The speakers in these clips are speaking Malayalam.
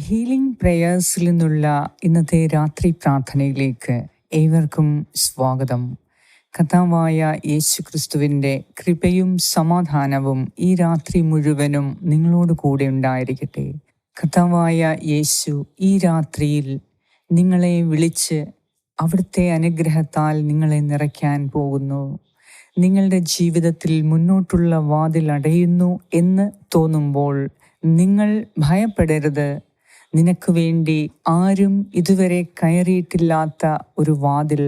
ഹീലിംഗ് പ്രേയേഴ്സിൽ നിന്നുള്ള ഇന്നത്തെ രാത്രി പ്രാർത്ഥനയിലേക്ക് ഏവർക്കും സ്വാഗതം. കഥാവായ യേശു ക്രിസ്തുവിന്റെ കൃപയും സമാധാനവും ഈ രാത്രി മുഴുവനും നിങ്ങളോട് കൂടെ ഉണ്ടായിരിക്കട്ടെ. കഥാവായ യേശു ഈ രാത്രിയിൽ നിങ്ങളെ വിളിച്ച് അവിടുത്തെ അനുഗ്രഹത്താൽ നിങ്ങളെ നിറയ്ക്കാൻ പോകുന്നു. നിങ്ങളുടെ ജീവിതത്തിൽ മുന്നോട്ടുള്ള വാതിൽ അടയുന്നു എന്ന് തോന്നുമ്പോൾ നിങ്ങൾ ഭയപ്പെടരുത്. നിനക്ക് വേണ്ടി ആരും ഇതുവരെ കയറിയിട്ടില്ലാത്ത ഒരു വാതിൽ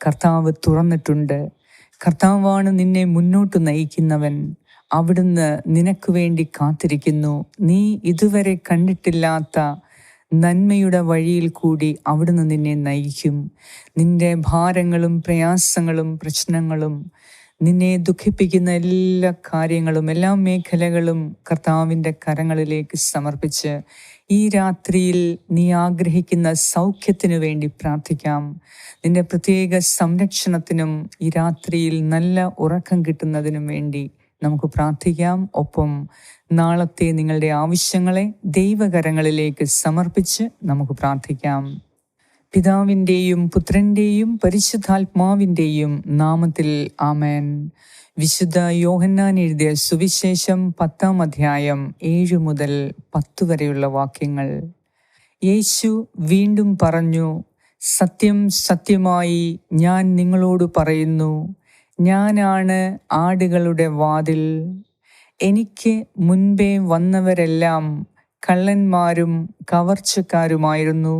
കർത്താവ് തുറന്നിട്ടുണ്ട്. കർത്താവാണ് നിന്നെ മുന്നോട്ട് നയിക്കുന്നവൻ. അവിടുന്ന് നിനക്ക് വേണ്ടി കാത്തിരിക്കുന്നു. നീ ഇതുവരെ കണ്ടിട്ടില്ലാത്ത നന്മയുടെ വഴിയിൽ കൂടി അവിടുന്ന് നിന്നെ നയിക്കും. നിന്റെ ഭാരങ്ങളും പ്രയാസങ്ങളും പ്രശ്നങ്ങളും നിന്നെ ദുഃഖിപ്പിക്കുന്ന എല്ലാ കാര്യങ്ങളും എല്ലാ മേഖലകളും കർത്താവിന്റെ കരങ്ങളിലേക്ക് സമർപ്പിച്ച് ഈ രാത്രിയിൽ നീ ആഗ്രഹിക്കുന്ന സൗഖ്യത്തിനു വേണ്ടി പ്രാർത്ഥിക്കാം. നിന്റെ പ്രത്യേക സംരക്ഷണത്തിനും ഈ രാത്രിയിൽ നല്ല ഉറക്കം കിട്ടുന്നതിനും വേണ്ടി നമുക്ക് പ്രാർത്ഥിക്കാം. ഒപ്പം നാളത്തെ നിങ്ങളുടെ ആവശ്യങ്ങളെ ദൈവകരങ്ങളിലേക്ക് സമർപ്പിച്ച് നമുക്ക് പ്രാർത്ഥിക്കാം. പിതാവിന്റെയും പുത്രന്റെയും പരിശുദ്ധാത്മാവിന്റെയും നാമത്തിൽ ആമേൻ. വിശുദ്ധ യോഹന്നാൻ എഴുതിയ സുവിശേഷം പത്താം അധ്യായം ഏഴ് മുതൽ പത്ത് വരെയുള്ള വാക്യങ്ങൾ. യേശു വീണ്ടും പറഞ്ഞു സത്യം സത്യമായി ഞാൻ നിങ്ങളോട് പറയുന്നു ഞാനാണ് ആടുകളുടെ വാതിൽ. എനിക്ക് മുൻപേ വന്നവരെല്ലാം കള്ളന്മാരും കവർച്ചക്കാരുമായിരുന്നു.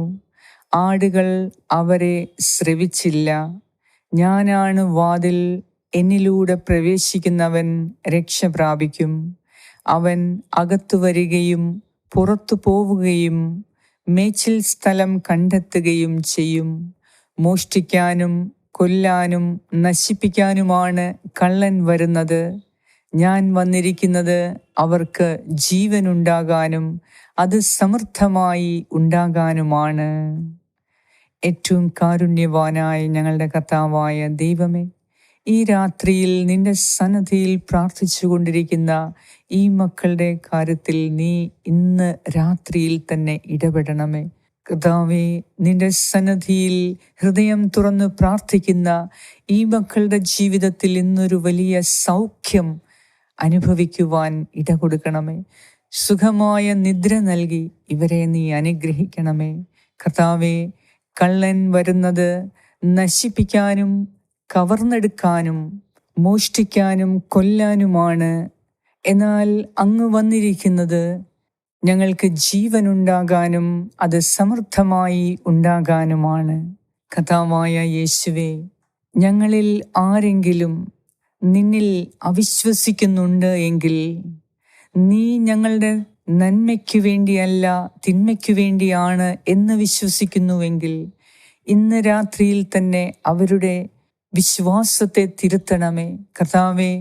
ആടുകൾ അവരെ ശ്രവിച്ചില്ല ഞാനാണ് വാതിൽ എന്നിലൂടെ പ്രവേശിക്കുന്നവൻ രക്ഷ പ്രാപിക്കും. അവൻ അകത്തു വരികയും പുറത്തു പോവുകയും മേച്ചിൽ സ്ഥലം കണ്ടെത്തുകയും ചെയ്യും. മോഷ്ടിക്കാനും കൊല്ലാനും നശിപ്പിക്കാനുമാണ് കള്ളൻ വരുന്നത്. ഞാൻ വന്നിരിക്കുന്നത് അവർക്ക് ജീവനുണ്ടാകാനും അത് സമൃദ്ധമായി ഉണ്ടാകാനുമാണ്. ഏറ്റവും കാരുണ്യവാനായ ഞങ്ങളുടെ കർത്താവായ ദൈവമേ ഈ രാത്രിയിൽ നിന്റെ സന്നദ്ധിയിൽ പ്രാർത്ഥിച്ചു കൊണ്ടിരിക്കുന്ന ഈ മക്കളുടെ കാര്യത്തിൽ നീ ഇന്ന് രാത്രിയിൽ തന്നെ ഇടപെടണമേ. കർത്താവേ നിന്റെ സന്നദ്ധിയിൽ ഹൃദയം തുറന്ന് പ്രാർത്ഥിക്കുന്ന ഈ മക്കളുടെ ജീവിതത്തിൽ ഇന്നൊരു വലിയ സൗഖ്യം അനുഭവിക്കുവാൻ ഇടകൊടുക്കണമേ. സുഖമായ നിദ്ര നൽകി ഇവരെ നീ അനുഗ്രഹിക്കണമേ. കർത്താവെ കള്ളൻ വരുന്നത് നശിപ്പിക്കാനും കവർന്നെടുക്കാനും മോഷ്ടിക്കാനും കൊല്ലാനുമാണ്. എന്നാൽ അങ്ങ് വന്നിരിക്കുന്നത് ഞങ്ങൾക്ക് ജീവനുണ്ടാകാനും അത് സമൃദ്ധമായി ഉണ്ടാകാനുമാണ്. കഥാവായ യേശുവെ ഞങ്ങളിൽ ആരെങ്കിലും നിന്നിൽ അവിശ്വസിക്കുന്നുണ്ട് എങ്കിൽ നീ ഞങ്ങളുടെ നന്മയ്ക്കു വേണ്ടിയല്ല തിന്മയ്ക്കു വേണ്ടിയാണ് എന്ന് വിശ്വസിക്കുന്നുവെങ്കിൽ ഇന്ന് രാത്രിയിൽ തന്നെ അവരുടെ വിശ്വാസത്തെ തിരുത്തണമേ. കർത്താവെ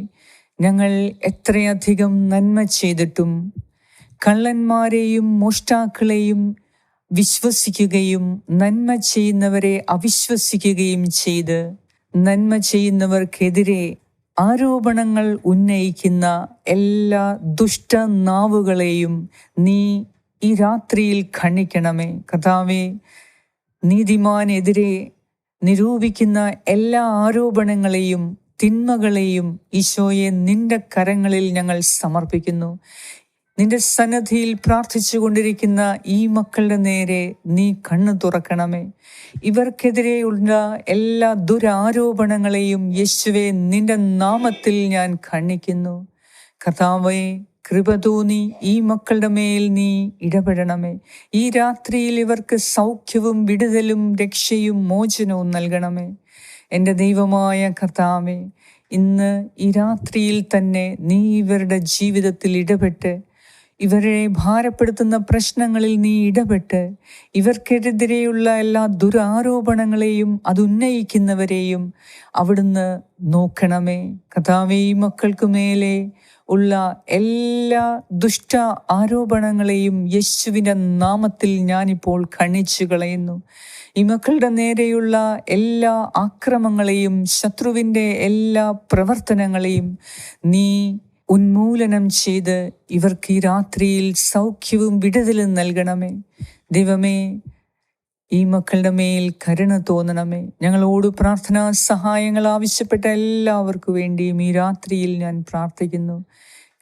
ഞങ്ങൾ എത്രയധികം നന്മ ചെയ്തിട്ടും കള്ളന്മാരെയും മോഷ്ടാക്കളെയും വിശ്വസിക്കുകയും നന്മ ചെയ്യുന്നവരെ അവിശ്വസിക്കുകയും ചെയ്ത് നന്മ ചെയ്യുന്നവർക്കെതിരെ ആരോപണങ്ങൾ ഉന്നയിക്കുന്ന എല്ലാ ദുഷ്ട നാവുകളെയും നീ ഈ രാത്രിയിൽ ഖണ്ഡിക്കണമേ. കഥാവെ നീതിമാനെതിരെ നിരൂപിക്കുന്ന എല്ലാ ആരോപണങ്ങളെയും തിന്മകളെയും ഈശോയെ നിന്റെ കരങ്ങളിൽ ഞങ്ങൾ സമർപ്പിക്കുന്നു. നിന്റെ സന്നദ്ധിയിൽ പ്രാർത്ഥിച്ചു കൊണ്ടിരിക്കുന്ന ഈ മക്കളുടെ നേരെ നീ കണ്ണു തുറക്കണമേ. ഇവർക്കെതിരെയുള്ള എല്ലാ ദുരാരോപണങ്ങളെയും യേശുവെ നിന്റെ നാമത്തിൽ ഞാൻ ഖണ്ഡിക്കുന്നു. കഥാവെ കൃപ തോന്നി ഈ മക്കളുടെ മേൽ നീ ഇടപെടണമേ. ഈ രാത്രിയിൽ ഇവർക്ക് സൗഖ്യവും വിടുതലും രക്ഷയും മോചനവും നൽകണമേ. എന്റെ ദൈവമായ കർത്താവെ ഇന്ന് ഈ രാത്രിയിൽ തന്നെ നീ ഇവരുടെ ജീവിതത്തിൽ ഇടപെട്ട് ഇവരെ ഭാരപ്പെടുത്തുന്ന പ്രശ്നങ്ങളിൽ നീ ഇടപെട്ട് ഇവർക്കെതിരെയുള്ള എല്ലാ ദുരാരോപണങ്ങളെയും അത് ഉന്നയിക്കുന്നവരെയും അവിടുന്ന് നോക്കണമേ. കഥാവേ മക്കൾക്ക് മേലെ ഉള്ള എല്ലാ ദുഷ്ട ആരോപണങ്ങളെയും യേശുവിന്റെ നാമത്തിൽ ഞാനിപ്പോൾ ഖണിച്ചു കളയുന്നു. ഈ മക്കളുടെ നേരെയുള്ള എല്ലാ ആക്രമങ്ങളെയും ശത്രുവിന്റെ എല്ലാ പ്രവർത്തനങ്ങളെയും നീ ഉന്മൂലനം ചെയ്ത് ഇവർക്ക് ഈ രാത്രിയിൽ സൗഖ്യവും വിടുതലും നൽകണമേ. ദൈവമേ ഈ മക്കളുടെ മേൽ കരുണ തോന്നണമേ. ഞങ്ങളോട് പ്രാർത്ഥനാ സഹായങ്ങൾ ആവശ്യപ്പെട്ട എല്ലാവർക്കും വേണ്ടിയും ഈ രാത്രിയിൽ ഞാൻ പ്രാർത്ഥിക്കുന്നു.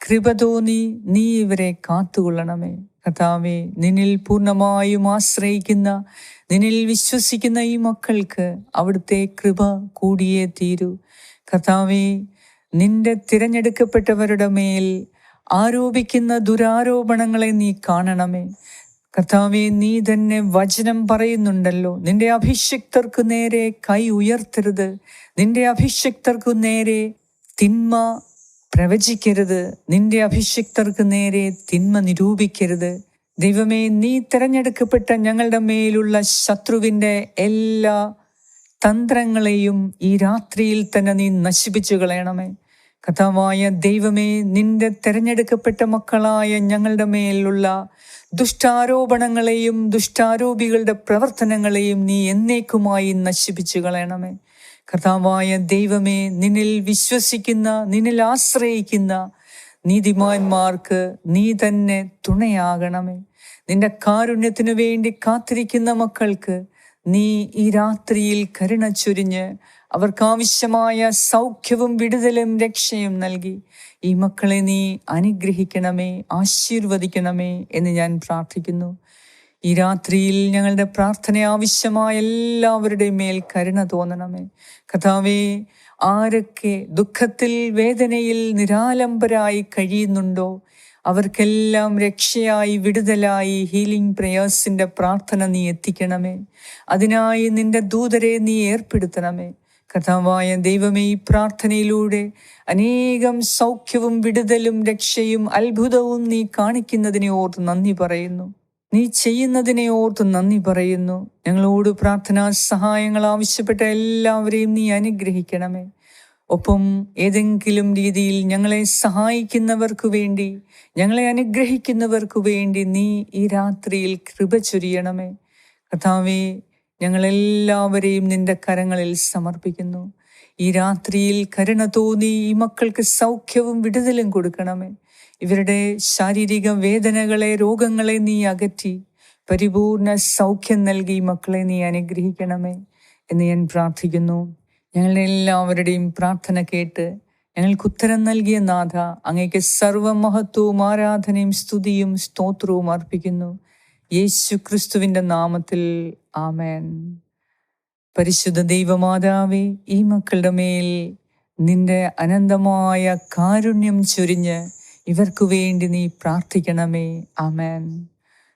കൃപ തോന്നി നീ ഇവരെ കാത്തുകൊള്ളണമേ. കഥാവെ നിന്നിൽ പൂർണമായും ആശ്രയിക്കുന്ന നിന്നിൽ വിശ്വസിക്കുന്ന ഈ മക്കൾക്ക് അവിടുത്തെ കൃപ കൂടിയേ തീരൂ. കഥാവെ നിന്റെ തിരഞ്ഞെടുക്കപ്പെട്ടവരുടെ മേൽ ആരോപിക്കുന്ന ദുരാരോപണങ്ങളെ നീ കാണണമേ. കർത്താവെ നീ തന്നെ വചനം പറയുന്നുണ്ടല്ലോ. നിന്റെ അഭിഷിക്തർക്കു നേരെ കൈ ഉയർത്തരുത്. നിന്റെ അഭിഷിക്തർക്കു നേരെ തിന്മ പ്രവചിക്കരുത്. നിന്റെ അഭിഷിക്തർക്ക് നേരെ തിന്മ നിരൂപിക്കരുത്. ദൈവമേ നീ തിരഞ്ഞെടുക്കപ്പെട്ട ഞങ്ങളുടെ മേലുള്ള ശത്രുവിന്റെ എല്ലാ തന്ത്രങ്ങളെയും ഈ രാത്രിയിൽ തന്നെ നീ നശിപ്പിച്ചു കളയണമേ. കഥാവായ ദൈവമേ നിന്റെ തെരഞ്ഞെടുക്കപ്പെട്ട മക്കളായ ഞങ്ങളുടെ മേലുള്ള ദുഷ്ടാരോപണങ്ങളെയും ദുഷ്ടാരോപികളുടെ പ്രവർത്തനങ്ങളെയും നീ എന്നേക്കുമായി നശിപ്പിച്ചു കളയണമേ. കഥാവായ ദൈവമേ നിന്നിൽ വിശ്വസിക്കുന്ന നിന്നിൽ ആശ്രയിക്കുന്ന നീതിമാന്മാർക്ക് നീ തന്നെ തുണയാകണമേ. നിന്റെ കാരുണ്യത്തിനു വേണ്ടി കാത്തിരിക്കുന്ന മക്കൾക്ക് നീ ഈ രാത്രിയിൽ കരുണ ചൊരിഞ്ഞ് അവർക്കാവശ്യമായ സൗഖ്യവും വിടുതലും രക്ഷയും നൽകി. ഈ മക്കളെ നീ അനുഗ്രഹിക്കണമേ ആശീർവദിക്കണമേ എന്ന് ഞാൻ പ്രാർത്ഥിക്കുന്നു. ഈ രാത്രിയിൽ ഞങ്ങളുടെ പ്രാർത്ഥന ആവശ്യമായ എല്ലാവരുടെയും മേൽ കരുണ തോന്നണമേ. കഥാവേ ആരൊക്കെ ദുഃഖത്തിൽ വേദനയിൽ നിരാലംബരായി കഴിയുന്നുണ്ടോ? അവർക്കെല്ലാം രക്ഷയായി വിടുതലായി ഹീലിംഗ് പ്രേയേഴ്സിന്റെ പ്രാർത്ഥന നീ എത്തിക്കണമേ. അതിനായി നിന്റെ ദൂതരെ നീ ഏർപ്പെടുത്തണമേ. കഥാവായ ദൈവമേ ഈ പ്രാർത്ഥനയിലൂടെ അനേകം സൗഖ്യവും വിടുതലും രക്ഷയും അത്ഭുതവും നീ കാണിക്കുന്നതിനെ ഓർത്ത് നന്ദി പറയുന്നു. നീ ചെയ്യുന്നതിനെ ഓർത്ത് നന്ദി പറയുന്നു. ഞങ്ങളോട് പ്രാർത്ഥനാ സഹായങ്ങൾ ആവശ്യപ്പെട്ട എല്ലാവരെയും നീ അനുഗ്രഹിക്കണമേ. ഒപ്പം ഏതെങ്കിലും രീതിയിൽ ഞങ്ങളെ സഹായിക്കുന്നവർക്കു വേണ്ടി ഞങ്ങളെ അനുഗ്രഹിക്കുന്നവർക്കു വേണ്ടി നീ ഈ രാത്രിയിൽ കൃപ ചൊരിയണമേ. കഥാവേ ഞങ്ങളെല്ലാവരെയും നിന്റെ കരങ്ങളിൽ സമർപ്പിക്കുന്നു. ഈ രാത്രിയിൽ കരുണ തോന്നി ഈ മക്കൾക്ക് സൗഖ്യവും വിടുതലും കൊടുക്കണമേ. ഇവരുടെ ശാരീരിക വേദനകളെ രോഗങ്ങളെ നീ അകറ്റി പരിപൂർണ സൗഖ്യം നൽകി മക്കളെ നീ അനുഗ്രഹിക്കണമേ എന്ന് ഞാൻ പ്രാർത്ഥിക്കുന്നു. ഞങ്ങളുടെ എല്ലാവരുടെയും പ്രാർത്ഥന കേട്ട് ഞങ്ങൾക്ക് ഉത്തരം നൽകിയ നാഥ അങ്ങേക്ക് സർവമഹത്വവും ആരാധനയും സ്തുതിയും സ്തോത്രവും അർപ്പിക്കുന്നു. യേശു ക്രിസ്തുവിന്റെ നാമത്തിൽ ആമേൻ. പരിശുദ്ധ ദൈവമാതാവേ ഈ മക്കളുടെ മേൽ നിന്റെ അനന്തമായ കാരുണ്യം ചൊരിഞ്ഞ് ഇവർക്കു വേണ്ടി നീ പ്രാർത്ഥിക്കണമേ. ആമേൻ.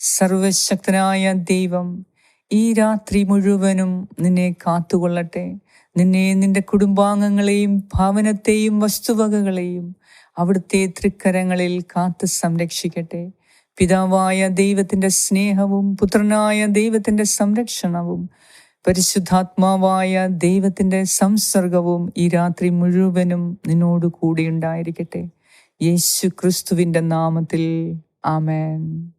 സർവശക്തനായ ദൈവം ഈ രാത്രി മുഴുവനും നിന്നെ കാത്തുകൊള്ളട്ടെ. നിന്നെ നിന്റെ കുടുംബാംഗങ്ങളെയും ഭവനത്തെയും വസ്തുവകകളെയും അവിടുത്തെ തൃക്കരങ്ങളിൽ കാത്ത് സംരക്ഷിക്കട്ടെ. പിതാവായ ദൈവത്തിന്റെ സ്നേഹവും പുത്രനായ ദൈവത്തിന്റെ സംരക്ഷണവും പരിശുദ്ധാത്മാവായ ദൈവത്തിന്റെ സംസർഗവും ഈ രാത്രി മുഴുവനും നിന്നോട് കൂടി ഉണ്ടായിരിക്കട്ടെ. യേശു ക്രിസ്തുവിന്റെ നാമത്തിൽ ആമേൻ.